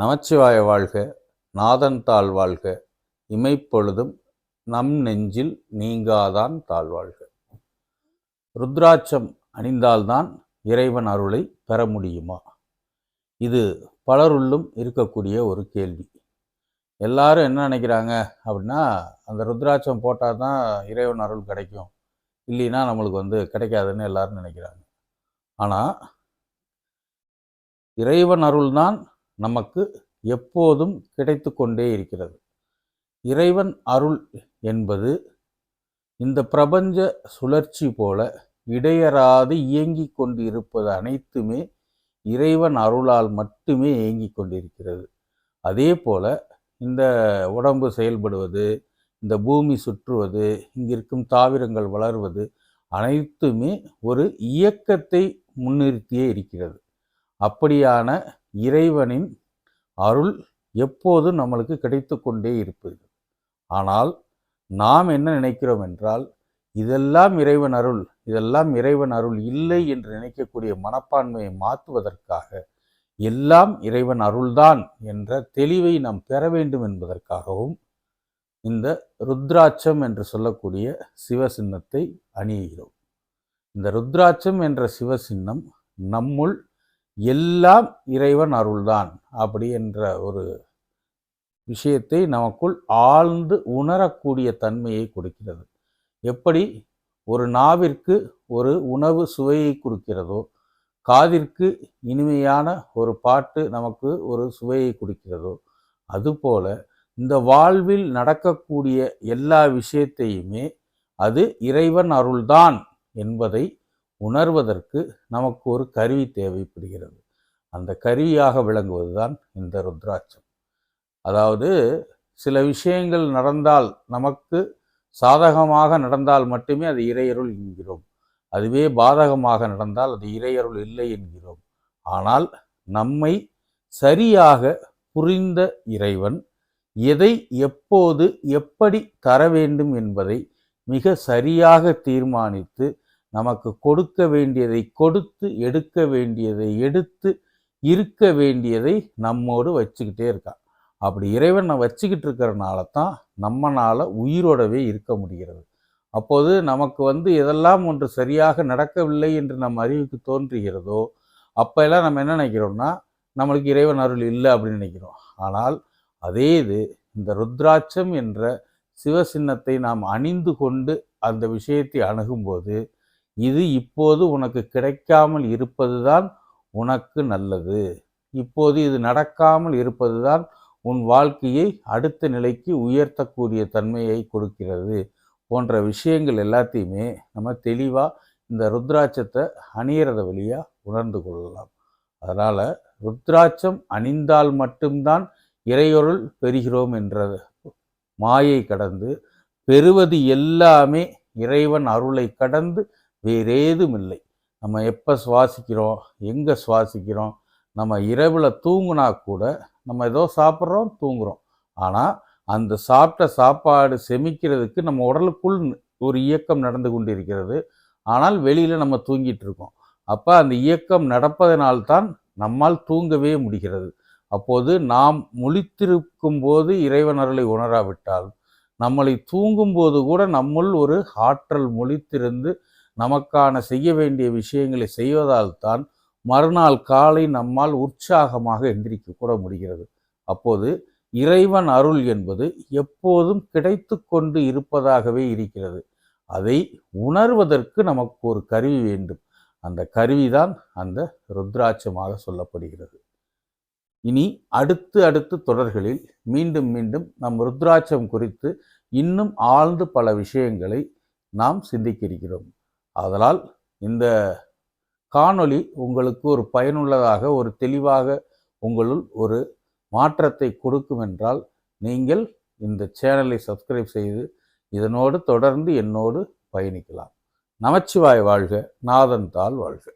நமச்சிவாய வாழ்க நாதன் தாழ் வாழ்க இமைப்பொழுதும் நம் நெஞ்சில் நீங்காதான் தாழ்வாழ்க ருத்ராட்சம் அணிந்தால்தான் இறைவன் அருளை பெற முடியுமா? இது பலருள்ளும் இருக்கக்கூடிய ஒரு கேள்வி. எல்லாரும் என்ன நினைக்கிறாங்க அப்படின்னா அந்த ருத்ராட்சம் போட்டால் தான் இறைவன் அருள் கிடைக்கும். இல்லைன்னா நம்மளுக்கு வந்து கிடைக்காதுன்னு எல்லாரும் நினைக்கிறாங்க. ஆனால் இறைவன் அருள் தான் நமக்கு எப்போதும் கிடைத்து கொண்டே இருக்கிறது. இறைவன் அருள் என்பது இந்த பிரபஞ்ச சுழற்சி போல இடையறாது இயங்கிக் கொண்டு இருப்பது அனைத்துமே இறைவன் அருளால் மட்டுமே இயங்கிக் கொண்டிருக்கிறது. அதே போல இந்த உடம்பு செயல்படுவது இந்த பூமி சுற்றுவது இங்கிருக்கும் தாவரங்கள் வளர்வது அனைத்துமே ஒரு இயக்கத்தை முன்னிறுத்தியே இருக்கிறது. அப்படியான இறைவனின் அருள் எப்போதும் நம்மளுக்கு கிடைத்து கொண்டே இருப்பது. ஆனால் நாம் என்ன நினைக்கிறோம் என்றால் இதெல்லாம் இறைவன் அருள் இதெல்லாம் இறைவன் அருள் இல்லை என்று நினைக்கக்கூடிய மனப்பான்மையை மாற்றுவதற்காக எல்லாம் இறைவன் அருள்தான் என்ற தெளிவை நாம் பெற வேண்டும் என்பதற்காகவும் இந்த ருத்ராட்சம் என்று சொல்லக்கூடிய சிவசின்னத்தை அணியுகிறோம் இந்த ருத்ராட்சம் என்ற சிவசின்னம் நம்முள் எல்லாம் இறைவன் அருள்தான் அப்படி என்ற ஒரு விஷயத்தை நமக்குள் ஆழ்ந்து உணரக்கூடிய தன்மையை கொடுக்கிறது. எப்படி? ஒரு நாவிற்கு ஒரு உணவு சுவையை கொடுக்கிறதோ காதிற்கு இனிமையான ஒரு பாட்டு நமக்கு ஒரு சுவையை கொடுக்கிறதோ அதுபோல இந்த வாழ்வில் நடக்கக்கூடிய எல்லா விஷயத்தையுமே அது இறைவன் அருள்தான் என்பதை உணர்வதற்கு நமக்கு ஒரு கருவி தேவைப்படுகிறது. அந்த கருவியாக விளங்குவது தான் இந்த ருத்ராட்சம். அதாவது சில விஷயங்கள் நடந்தால் நமக்கு சாதகமாக நடந்தால் மட்டுமே அது இறையருள் என்கிறோம். அதுவே பாதகமாக நடந்தால் அது இறையருள் இல்லை என்கிறோம். ஆனால் நம்மை சரியாக புரிந்த இறைவன் எதை எப்போது எப்படி தர வேண்டும் என்பதை மிக சரியாக தீர்மானித்து நமக்கு கொடுக்க வேண்டியதை கொடுத்து எடுக்க வேண்டியதை எடுத்து இருக்க வேண்டியதை நம்மோடு வச்சுக்கிட்டே இருக்கான் அப்படி இறைவனை வச்சுக்கிட்டு இருக்கிறனால தான் நம்மளால் உயிரோடவே இருக்க முடிகிறது. அப்போது நமக்கு வந்து எதெல்லாம் ஒன்று சரியாக நடக்கவில்லை என்று நம் அறிவுக்கு தோன்றுகிறதோ அப்போல்லாம் நம்ம என்ன நினைக்கிறோம்னா நம்மளுக்கு இறைவன் அருள் இல்லை அப்படின்னு நினைக்கிறோம். ஆனால் அதே இது இந்த ருத்ராட்சம் என்ற சிவசின்னத்தை நாம் அணிந்து கொண்டு அந்த விஷயத்தை அணுகும்போது இது இப்போது உனக்கு கிடைக்காமல் இருப்பதுதான் உனக்கு நல்லது. இப்போது இது நடக்காமல் இருப்பதுதான் உன் வாழ்க்கையை அடுத்த நிலைக்கு உயர்த்தக்கூடிய தன்மையை கொடுக்கிறது போன்ற விஷயங்கள் எல்லாத்தையுமே நம்ம தெளிவாக இந்த ருத்ராட்சத்தை அணியறத வழியாக உணர்ந்து கொள்ளலாம். அதனால் ருத்ராட்சம் அணிந்தால் மட்டும்தான் இறையொருள் பெறுகிறோம் என்ற மாயை கடந்து பெறுவது எல்லாமே இறைவன் அருளை கடந்து வேறேதும் இல்லை நம்ம எப்போ சுவாசிக்கிறோம் எங்கே சுவாசிக்கிறோம் நம்ம இரவில் தூங்குனா கூட நம்ம ஏதோ சாப்பிட்றோம் தூங்குகிறோம் ஆனால் அந்த சாப்பிட்ட சாப்பாடு செமிக்கிறதுக்கு நம்ம உடலுக்குள் ஒரு இயக்கம் நடந்து கொண்டிருக்கிறது. ஆனால் வெளியில் நம்ம தூங்கிட்டு இருக்கோம். அப்போ அந்த இயக்கம் நடப்பதனால்தான் நம்மால் தூங்கவே முடிகிறது. அப்போது நாம் முழித்திருக்கும் போது இறைவன் அருளை உணராவிட்டால் நம்மளை தூங்கும்போது கூட நம்முள் ஒரு ஆற்றல் முழித்திருந்து நமக்கான செய்ய வேண்டிய விஷயங்களை செய்வதால் தான் மறுநாள் காலை நம்மால் உற்சாகமாக எந்திரிக்க கூட முடிகிறது. அப்போது இறைவன் அருள் என்பது எப்போதும் கிடைத்து கொண்டு இருப்பதாகவே இருக்கிறது. அதை உணர்வதற்கு நமக்கு ஒரு கருவி வேண்டும். அந்த கருவிதான் அந்த ருத்ராட்சமாக சொல்லப்படுகிறது. இனி அடுத்து அடுத்து தொடர்களில் மீண்டும் மீண்டும் நம் ருத்ராட்சம் குறித்து இன்னும் ஆழ்ந்து பல விஷயங்களை நாம் சிந்திக்க இருக்கிறோம் அதனால் இந்த காணொளி உங்களுக்கு ஒரு பயனுள்ளதாக ஒரு தெளிவாக உங்களுள் ஒரு மாற்றத்தை கொடுக்கும் என்றால் நீங்கள் இந்த சேனலை சப்ஸ்கிரைப் செய்து இதனோடு தொடர்ந்து என்னோடு பயணிக்கலாம். நமச்சிவாய் வாழ்க நாதன் தாள் வாழ்க.